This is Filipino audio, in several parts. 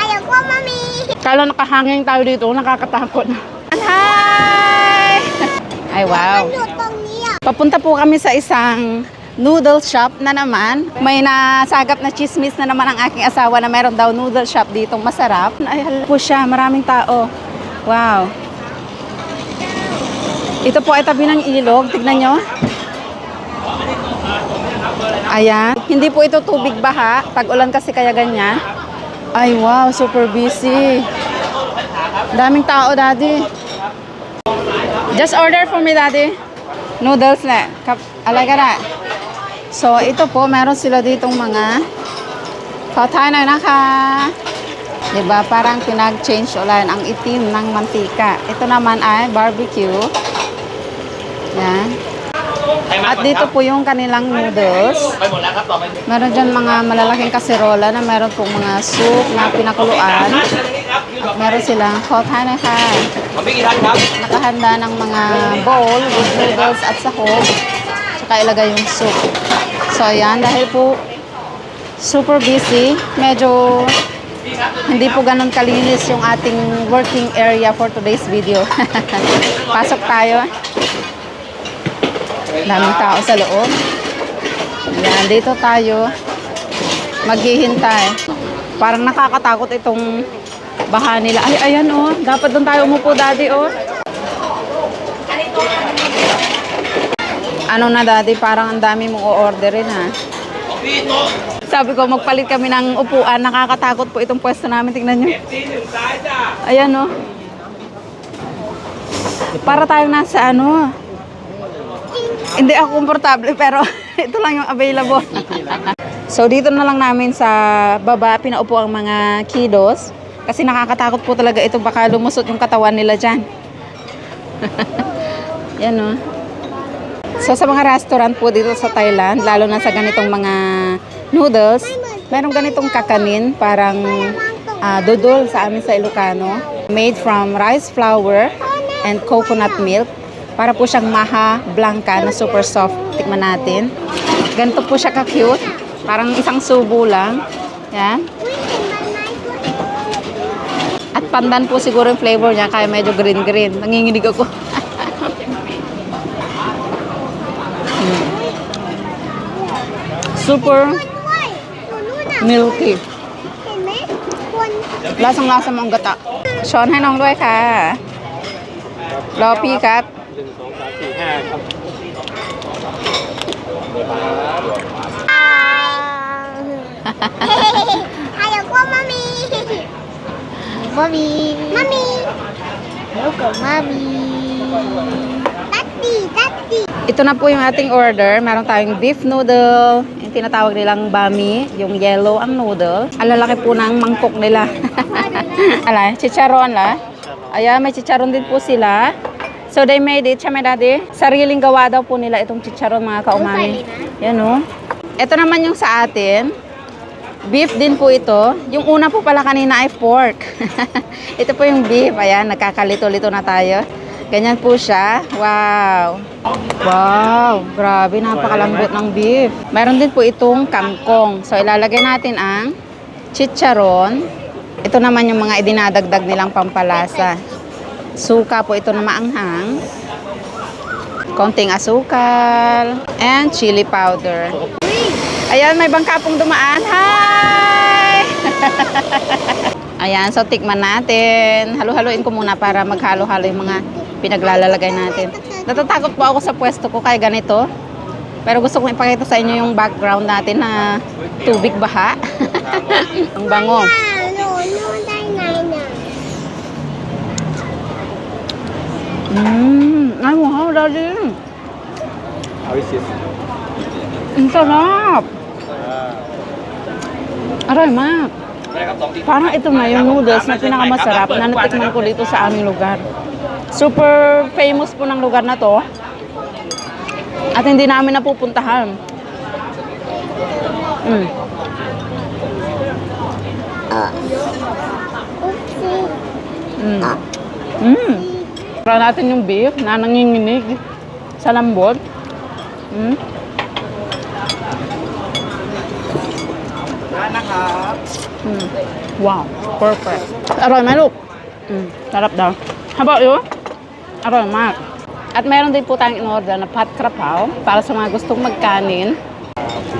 Ayaw ko, mami. Kala nakahanging tayo dito, nakakatakot. Hi! Ay, wow. Papunta po kami sa isang noodle shop na naman. May nasagap na chismis na naman ang aking asawa na meron daw noodle shop dito masarap. Ay, hala po siya, maraming tao. Wow. Ito po ay tabi ng ilog. Tignan nyo. Ayan. Hindi po ito tubig baha. Tag-ulan kasi kaya ganyan. Ay, wow. Super busy. Daming tao, daddy. Just order for me, daddy. Noodles na. Kap alaga na. So, ito po, meron sila ditong mga Patay na naka. 'Di ba Parang pinag-change ulan ang itim ng mantika. Ito naman ay barbecue. Yan. At dito po yung kanilang noodles. Meron dyan mga malalaking kaserola na meron pong mga soup na pinakuluan. At meron silang hot hanahan. Nakahanda ng mga bowl with noodles at sahog. Tsaka ilagay yung soup. So ayan, dahil po super busy, medyo hindi po ganun kalinis yung ating working area for today's video. Pasok tayo. Daming tao sa loob. Yan, dito tayo maghihintay. Parang nakakatakot itong baha nila. Ay, ayan oh. Dapat doon tayo umupo, daddy oh. Ano na, daddy? Parang ang dami mong o-orderin ha. Sabi ko, magpalit kami ng upuan. Nakakatakot po itong pwesto namin. Tingnan nyo. Ayan oh. Para tayo nasa ano hindi ako komportable pero ito lang yung available. so dito na lang namin sa baba pinaupo ang mga kiddos kasi nakakatakot po talaga ito baka lumusot yung katawan nila dyan. Yan oh. So sa mga restaurant po dito sa Thailand, lalo na sa ganitong mga noodles, merong ganitong kakanin, parang ah, dudol sa amin sa Ilocano, made from rice flour and coconut milk. Para po siyang maha blanca na super soft. Tikman natin. Ganito po siya ka-cute. Parang isang subo lang. Yan. At pandan po siguro yung flavor niya, kaya medyo green-green. Nanginginig ako. Mm. Super ด้วยหนูนู่นน่ะ milky. เห็นไหมคน Lasang-lasa mo ang gata. Sean,ให้น้องด้วยค่ะ รอพี่ครับ หนึ่งสองสามสี่ห้าครับ อ่า Ayaw ko, mami. Mami. Mami. Ayaw ko, mami. Tati, tati. Ito na po yung ating order. Meron tayong beef noodle, yung tinatawag nilang bami, yung yellow ang noodle. Ang lalaki po ng mangkok nila. Ala, chicharon la. Ayan, may chicharon din po sila. So they made it, siya may daddy. Sariling gawa daw po nila itong chicharon mga kaumami. Yan o. Ito naman yung sa atin. Beef din po ito. Yung una po pala kanina ay pork. ito po yung beef. Ayan, nagkakalito-lito na tayo. Ganyan po siya. Wow. Wow. Grabe, napakalambot ng beef. Meron din po itong kangkong. So, ilalagay natin ang chicharon. Ito naman yung mga idinadagdag nilang pampalasa. Suka po ito na maanghang. Konting asukal. And chili powder. Ayan, may bangka pong dumaan. Hi! Ayan, so tikman natin. Halo-haloin ko muna para maghalo-halo yung mga pinaglalalagay natin. Natatakot po ako sa pwesto ko kaya ganito. Pero gusto kong ipakita sa inyo yung background natin na tubig baha. Ang bango. 음, 아이고, 하우라리. 음, sarap. Aray, ma. Parang ito na yung noodles na pinakamasarap na natikman ko dito sa aming lugar. Super famous po ng lugar na to. At hindi namin napupuntahan. Mm. ah. Mm. Mm. Try natin yung beef na nanginginig sa lambot. Mm. นะครับ Mm. Wow, perfect. Aroy, may look. Mm. Sarap daw. How about you? Aroy, mak. At meron din po tayong in-order na pat krapaw para sa mga gustong magkanin.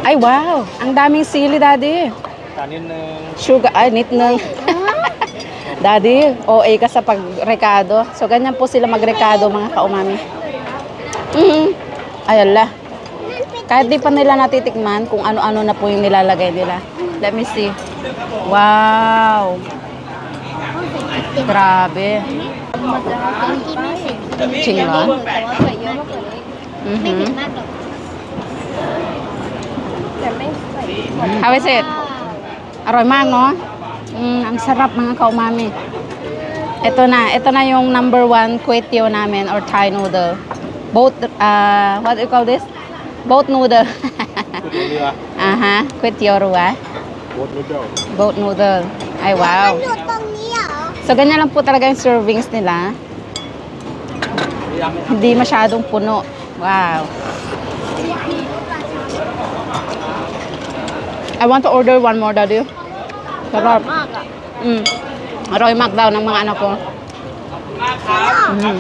Ay, wow! Ang daming sili, daddy. Kanin ng Sugar, ay, nit ng... daddy, OA ka sa pagrekado. So, ganyan po sila magrekado, mga kaumami. Mm. Ayala. Kahit di pa nila natitikman kung ano-ano na po yung nilalagay nila. Let me see. Wow! Grabe. Chingon. Mhm. How is it? Aroy mang, no? Mm, ang sarap mga kaumami. Ito na, ito na yung number one kwetiyo namin or Thai noodle. Both, uh, what do you call this? Boat noodle. Aha, uh-huh. kwetiyo. Boat noodle. Boat noodle. Ay, wow. Oh. So, ganyan lang po talaga yung servings nila. Hindi masyadong puno. Wow. I want to order one more, Daddy. แต่ว่าอร่อยมากอะอืมอร่อยมาก daw ng mga anak ko. Mm.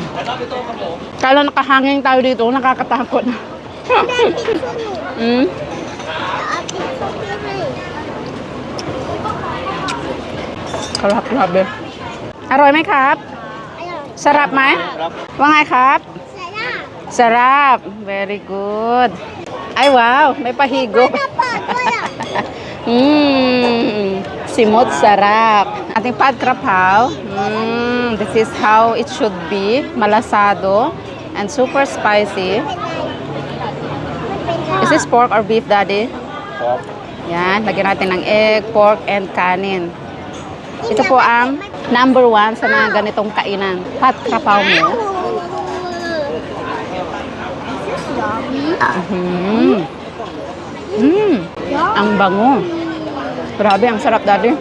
Kala nakahangin tayo dito, nakakatakot. mm. Karap, grabe. Aroy may kap? Sarap may? Wangay kap? Sarap. Very good. Ay, wow. May pahigop. mm. Simot sarap. Ating pad. Mm, this is how it should be. Malasado and super spicy. Is this pork or beef, Daddy? Pork. Yan, lagyan natin ng egg, pork, and kanin. Ito po ang number one sa mga ganitong kainan. Pat krapaw mo. Mm. Mm. Ang bango. Grabe, ang sarap daddy.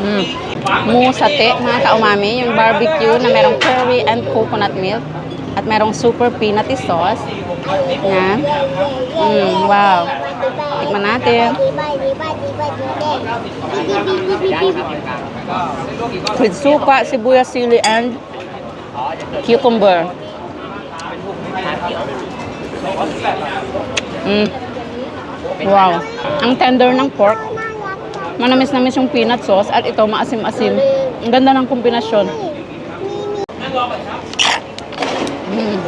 Mm. Musate, mga kaumami, yung barbecue na merong curry and coconut milk at merong super peanutty sauce. Yan. Mm, wow. Tikman natin. With suka, sibuyas, sili, and cucumber. Mm. Wow. Ang tender ng pork. Manamis-namis yung peanut sauce at ito maasim-asim. Ang ganda ng kombinasyon. Mm.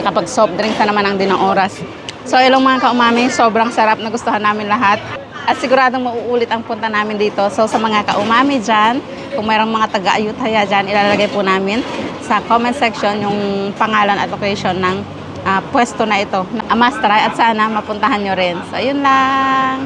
Nakapag soft drinks na naman ang din ng oras. So, ilong mga kaumami, sobrang sarap na gustuhan namin lahat. At siguradong mauulit ang punta namin dito. So, sa mga kaumami dyan, kung mayroong mga taga-ayutaya dyan, ilalagay po namin sa comment section yung pangalan at location ng ah, pwesto na ito. A must try at sana mapuntahan nyo rin. So, yun lang.